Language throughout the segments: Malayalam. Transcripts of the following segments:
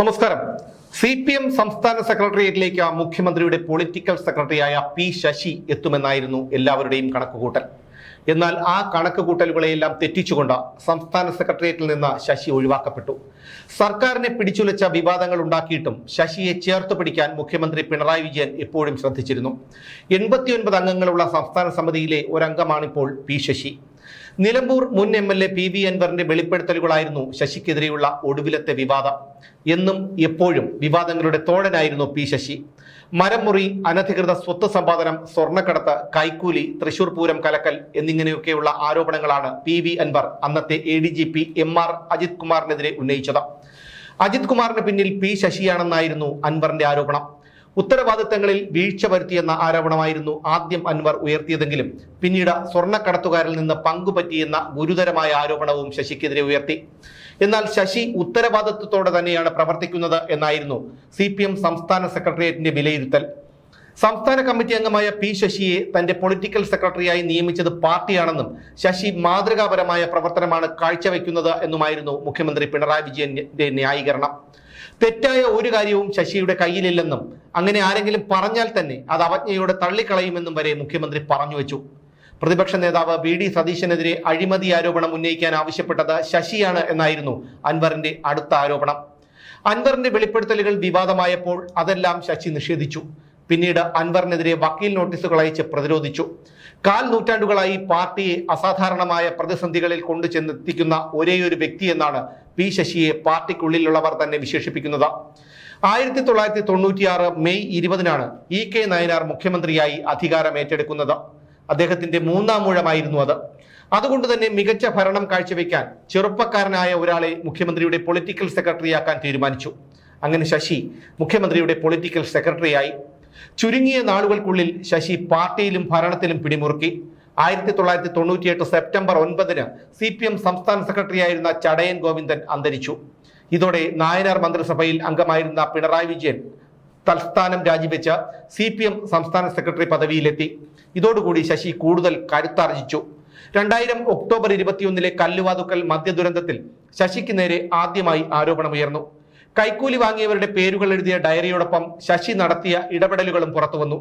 നമസ്കാരം. സി പി എം സംസ്ഥാന സെക്രട്ടേറിയറ്റിലേക്ക് മുഖ്യമന്ത്രിയുടെ പൊളിറ്റിക്കൽ സെക്രട്ടറിയായ പി ശശി എത്തുമെന്നായിരുന്നു എല്ലാവരുടെയും കണക്കുകൂട്ടൽ. എന്നാൽ ആ കണക്കുകൂട്ടലുകളെയെല്ലാം തെറ്റിച്ചുകൊണ്ട് സംസ്ഥാന സെക്രട്ടേറിയറ്റിൽ നിന്ന് ശശി ഒഴിവാക്കപ്പെട്ടു. സർക്കാരിനെ പിടിച്ചുലച്ച വിവാദങ്ങൾ ഉണ്ടാക്കിയിട്ടും ശശിയെ ചേർത്ത് പിടിക്കാൻ മുഖ്യമന്ത്രി പിണറായി വിജയൻ എപ്പോഴും ശ്രദ്ധിച്ചിരുന്നു. എൺപത്തിയൊൻപത് അംഗങ്ങളുള്ള സംസ്ഥാന സമിതിയിലെ ഒരംഗമാണിപ്പോൾ പി ശശി. നിലമ്പൂർ മുൻ M L A P V അൻവറിന്റെ വെളിപ്പെടുത്തലുകളായിരുന്നു ശശിക്കെതിരെയുള്ള ഒടുവിലത്തെ വിവാദം. എന്നും എപ്പോഴും വിവാദങ്ങളുടെ തോഴനായിരുന്നു പി ശശി. മരമുറി അനധികൃത സ്വത്ത് സമ്പാദനം സ്വർണക്കടത്ത് കൈക്കൂലി തൃശൂർ പൂരം കലക്കൽ എന്നിങ്ങനെയൊക്കെയുള്ള ആരോപണങ്ങളാണ് പി വി അൻവർ അന്നത്തെ A D G P M R Ajith കുമാറിനെതിരെ ഉന്നയിച്ചത്. അജിത് കുമാറിന് പിന്നിൽ പി ശശിയാണെന്നായിരുന്നു അൻവറിന്റെ ആരോപണം. ഉത്തരവാദിത്തങ്ങളിൽ വീഴ്ച വരുത്തിയെന്ന ആരോപണമായിരുന്നു ആദ്യം അൻവർ ഉയർത്തിയതെങ്കിലും പിന്നീട് സ്വർണക്കടത്തുകാരിൽ നിന്ന് പങ്കുപറ്റിയെന്ന ഗുരുതരമായ ആരോപണവും ശശിക്കെതിരെ ഉയർത്തി. എന്നാൽ ശശി ഉത്തരവാദിത്വത്തോടെ തന്നെയാണ് പ്രവർത്തിക്കുന്നത് എന്നായിരുന്നു സി സംസ്ഥാന സെക്രട്ടേറിയറ്റിന്റെ വിലയിരുത്തൽ. സംസ്ഥാന കമ്മിറ്റി അംഗമായ പി ശശിയെ തന്റെ പൊളിറ്റിക്കൽ സെക്രട്ടറിയായി നിയമിച്ചത് പാർട്ടിയാണെന്നും ശശി മാതൃകാപരമായ പ്രവർത്തനമാണ് കാഴ്ചവെക്കുന്നത് എന്നുമായിരുന്നു മുഖ്യമന്ത്രി പിണറായി വിജയന്റെ ന്യായീകരണം. തെറ്റായ ഒരു കാര്യവും ശശിയുടെ കയ്യിലില്ലെന്നും അങ്ങനെ ആരെങ്കിലും പറഞ്ഞാൽ തന്നെ അത് അവജ്ഞയോടെ തള്ളിക്കളയുമെന്നും വരെ മുഖ്യമന്ത്രി പറഞ്ഞു വെച്ചു. പ്രതിപക്ഷ നേതാവ് വി ഡി സതീശനെതിരെ അഴിമതി ആരോപണം ഉന്നയിക്കാൻ ആവശ്യപ്പെട്ടത് ശശിയാണ് എന്നായിരുന്നു അൻവറിന്റെ അടുത്ത ആരോപണം. അൻവറിന്റെ വെളിപ്പെടുത്തലുകൾ വിവാദമായപ്പോൾ അതെല്ലാം ശശി നിഷേധിച്ചു. പിന്നീട് അൻവറിനെതിരെ വക്കീൽ നോട്ടീസുകൾ അയച്ച് പ്രതിരോധിച്ചു. കാൽ നൂറ്റാണ്ടുകളായി പാർട്ടിയെ അസാധാരണമായ പ്രതിസന്ധികളിൽ കൊണ്ടു ചെന്നെത്തിക്കുന്ന ഒരേയൊരു വ്യക്തി എന്നാണ് പി ശശിയെ പാർട്ടിക്കുള്ളിലുള്ളവർ തന്നെ വിശേഷിപ്പിക്കുന്നത്. ആയിരത്തി തൊള്ളായിരത്തി തൊണ്ണൂറ്റിയാറ് മെയ് ഇരുപതിനാണ് ഇ കെ നയനാർ മുഖ്യമന്ത്രിയായി അധികാരം ഏറ്റെടുക്കുന്നത്. അദ്ദേഹത്തിന്റെ മൂന്നാം മൂഴമായിരുന്നു അത്. അതുകൊണ്ട് തന്നെ മികച്ച ഭരണം കാഴ്ചവെക്കാൻ ചെറുപ്പക്കാരനായ ഒരാളെ മുഖ്യമന്ത്രിയുടെ പൊളിറ്റിക്കൽ സെക്രട്ടറിയാക്കാൻ തീരുമാനിച്ചു. അങ്ങനെ ശശി മുഖ്യമന്ത്രിയുടെ പൊളിറ്റിക്കൽ സെക്രട്ടറിയായി. ചുരുങ്ങിയ നാളുകൾക്കുള്ളിൽ ശശി പാർട്ടിയിലും ഭരണത്തിലും പിടിമുറുക്കി. ആയിരത്തി തൊള്ളായിരത്തി തൊണ്ണൂറ്റിയെട്ട് സെപ്റ്റംബർ ഒൻപതിന് സി പി എം സംസ്ഥാന സെക്രട്ടറിയായിരുന്ന ചടയൻ ഗോവിന്ദൻ അന്തരിച്ചു. ഇതോടെ നായനാർ മന്ത്രിസഭയിൽ അംഗമായിരുന്ന പിണറായി വിജയൻ തൽസ്ഥാനം രാജിവെച്ച് സി പി എം സംസ്ഥാന സെക്രട്ടറി പദവിയിലെത്തി. ഇതോടുകൂടി ശശി കൂടുതൽ കരുത്താർജിച്ചു. രണ്ടായിരം ഒക്ടോബർ ഇരുപത്തിയൊന്നിലെ കല്ലുവാതുക്കൽ മദ്യദുരന്തത്തിൽ ശശിക്ക് നേരെ ആദ്യമായി ആരോപണമുയർന്നു. കൈക്കൂലി വാങ്ങിയവരുടെ പേരുകൾ എഴുതിയ ഡയറിയോടൊപ്പം ശശി നടത്തിയ ഇടപെടലുകളും പുറത്തുവന്നു.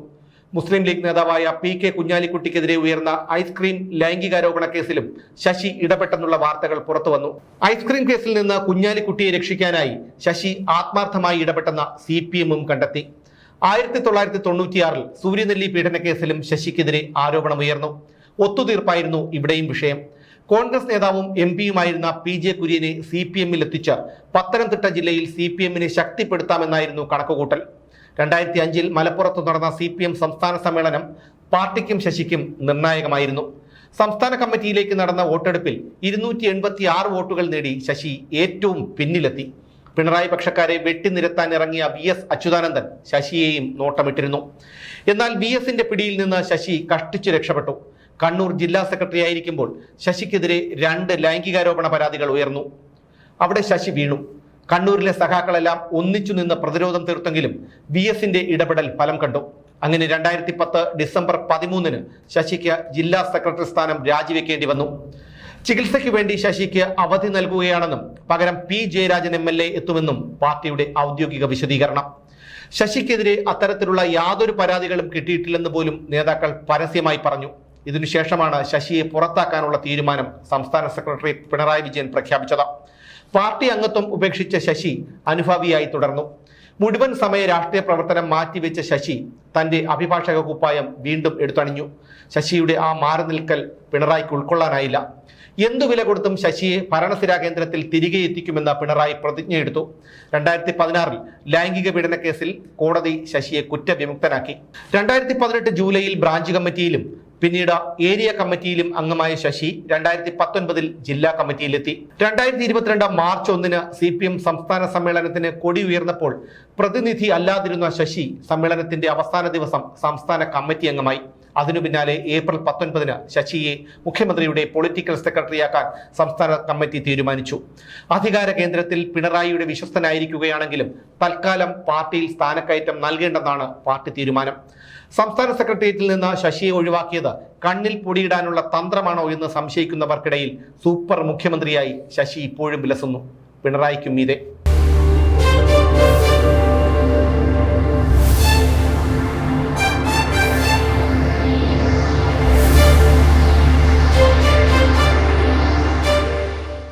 മുസ്ലിം ലീഗ് നേതാവായ പി കെ കുഞ്ഞാലിക്കുട്ടിക്കെതിരെ ഉയർന്ന ഐസ്ക്രീം ലൈംഗികാരോപണ കേസിലും ശശി ഇടപെട്ടെന്നുള്ള വാർത്തകൾ പുറത്തുവന്നു. ഐസ്ക്രീം കേസിൽ നിന്ന് കുഞ്ഞാലിക്കുട്ടിയെ രക്ഷിക്കാനായി ശശി ആത്മാർത്ഥമായി ഇടപെട്ടെന്ന സി പി എമ്മും കണ്ടെത്തി. ആയിരത്തി തൊള്ളായിരത്തി തൊണ്ണൂറ്റിയാറിൽ സൂര്യനെല്ലി പീഡനക്കേസിലും ശശിക്കെതിരെ ആരോപണമുയർന്നു. ഒത്തുതീർപ്പായിരുന്നു ഇവിടെയും വിഷയം. കോൺഗ്രസ് നേതാവും എം പിയുമായിരുന്ന പി ജെ കുര്യനെ സി പി എമ്മിൽ എത്തിച്ച് പത്തനംതിട്ട ജില്ലയിൽ സി പി എമ്മിനെ ശക്തിപ്പെടുത്താമെന്നായിരുന്നു കണക്കുകൂട്ടൽ. രണ്ടായിരത്തി അഞ്ചിൽ മലപ്പുറത്ത് നടന്ന സി പി എം സംസ്ഥാന സമ്മേളനം പാർട്ടിക്കും ശശിക്കും നിർണായകമായിരുന്നു. സംസ്ഥാന കമ്മിറ്റിയിലേക്ക് നടന്ന വോട്ടെടുപ്പിൽ ഇരുന്നൂറ്റി എൺപത്തി ആറ് വോട്ടുകൾ നേടി ശശി ഏറ്റവും പിന്നിലെത്തി. പിണറായി പക്ഷക്കാരെ വെട്ടിനിരത്താൻ ഇറങ്ങിയ വി എസ് അച്യുതാനന്ദൻ ശശിയെയും നോട്ടമിട്ടിരുന്നു. എന്നാൽ വി എസിന്റെ പിടിയിൽ നിന്ന് ശശി കഷ്ടിച്ചു രക്ഷപ്പെട്ടു. കണ്ണൂർ ജില്ലാ സെക്രട്ടറി ആയിരിക്കുമ്പോൾ ശശിക്കെതിരെ രണ്ട് ലൈംഗികാരോപണ പരാതികൾ ഉയർന്നു. അവിടെ ശശി വീണു. കണ്ണൂരിലെ സഖാക്കളെല്ലാം ഒന്നിച്ചു നിന്ന് പ്രതിരോധം തീർത്തെങ്കിലും വി എസിന്റെ ഇടപെടൽ ഫലം കണ്ടു. അങ്ങനെ രണ്ടായിരത്തി പത്ത് ഡിസംബർ പതിമൂന്നിന് ശശിക്ക് ജില്ലാ സെക്രട്ടറി സ്ഥാനം രാജിവെക്കേണ്ടി വന്നു. ചികിത്സയ്ക്ക് വേണ്ടി ശശിക്ക് അവധി നൽകുകയാണെന്നും പകരം P Jayarajan M L A എത്തുമെന്നും പാർട്ടിയുടെ ഔദ്യോഗിക വിശദീകരണം. ശശിക്കെതിരെ അത്തരത്തിലുള്ള യാതൊരു പരാതികളും കിട്ടിയിട്ടില്ലെന്ന് പോലും നേതാക്കൾ പരസ്യമായി പറഞ്ഞു. ഇതിനുശേഷമാണ് ശശിയെ പുറത്താക്കാനുള്ള തീരുമാനം സംസ്ഥാന സെക്രട്ടറി പിണറായി വിജയൻ പ്രഖ്യാപിച്ചത്. പാർട്ടി അംഗത്വം ഉപേക്ഷിച്ച ശശി അനുഭാവിയായി തുടർന്നു. മുഴുവൻ സമയ രാഷ്ട്രീയ പ്രവർത്തനം മാറ്റിവെച്ച ശശി തന്റെ അഭിഭാഷക കുപ്പായം വീണ്ടും എടുത്തണിഞ്ഞു. ശശിയുടെ ആ മാറി നിൽക്കൽ പിണറായിക്ക് ഉൾക്കൊള്ളാനായില്ല. എന്തു വില കൊടുത്തും ശശിയെ ഭരണസിരാ കേന്ദ്രത്തിൽ തിരികെ എത്തിക്കുമെന്ന പിണറായി പ്രതിജ്ഞയെടുത്തു രണ്ടായിരത്തി പതിനാറിൽ ലൈംഗിക പീഡന കേസിൽ കോടതി ശശിയെ കുറ്റവിമുക്തനാക്കി. രണ്ടായിരത്തി പതിനെട്ട് ജൂലൈയിൽ ബ്രാഞ്ച് കമ്മിറ്റിയിലും പിന്നീട് ഏരിയ കമ്മിറ്റിയിലും അംഗമായ ശശി രണ്ടായിരത്തി പത്തൊൻപതിൽ ജില്ലാ കമ്മിറ്റിയിലെത്തി. രണ്ടായിരത്തി ഇരുപത്തിരണ്ട് മാർച്ച് ഒന്നിന് സി പി എം സംസ്ഥാന സമ്മേളനത്തിന് കൊടി ഉയർന്നപ്പോൾ പ്രതിനിധി അല്ലാതിരുന്ന ശശി സമ്മേളനത്തിന്റെ അവസാന ദിവസം സംസ്ഥാന കമ്മിറ്റി അംഗമായി. അതിനു പിന്നാലെ ഏപ്രിൽ പത്തൊൻപതിന് ശശിയെ മുഖ്യമന്ത്രിയുടെ പൊളിറ്റിക്കൽ സെക്രട്ടറിയാക്കാൻ സംസ്ഥാന കമ്മിറ്റി തീരുമാനിച്ചു. അധികാര കേന്ദ്രത്തിൽ പിണറായിയുടെ വിശ്വസ്തനായിരിക്കുകയാണെങ്കിലും തൽക്കാലം പാർട്ടിയിൽ സ്ഥാനക്കയറ്റം നൽകേണ്ടെന്നാണ് പാർട്ടി തീരുമാനം. സംസ്ഥാന സെക്രട്ടേറിയറ്റിൽ നിന്ന് ശശിയെ ഒഴിവാക്കിയത് കണ്ണിൽ പൊടിയിടാനുള്ള തന്ത്രമാണോ എന്ന് സംശയിക്കുന്നവർക്കിടയിൽ സൂപ്പർ മുഖ്യമന്ത്രിയായി ശശി ഇപ്പോഴും വിലസുന്നു. പിണറായിക്കും മീതെ